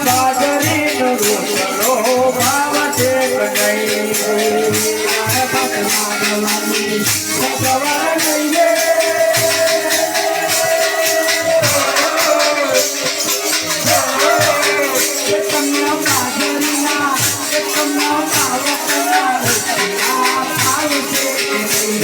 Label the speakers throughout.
Speaker 1: બાજરી નો રોટલો ભાવ છે નહીં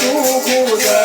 Speaker 1: 祝福的。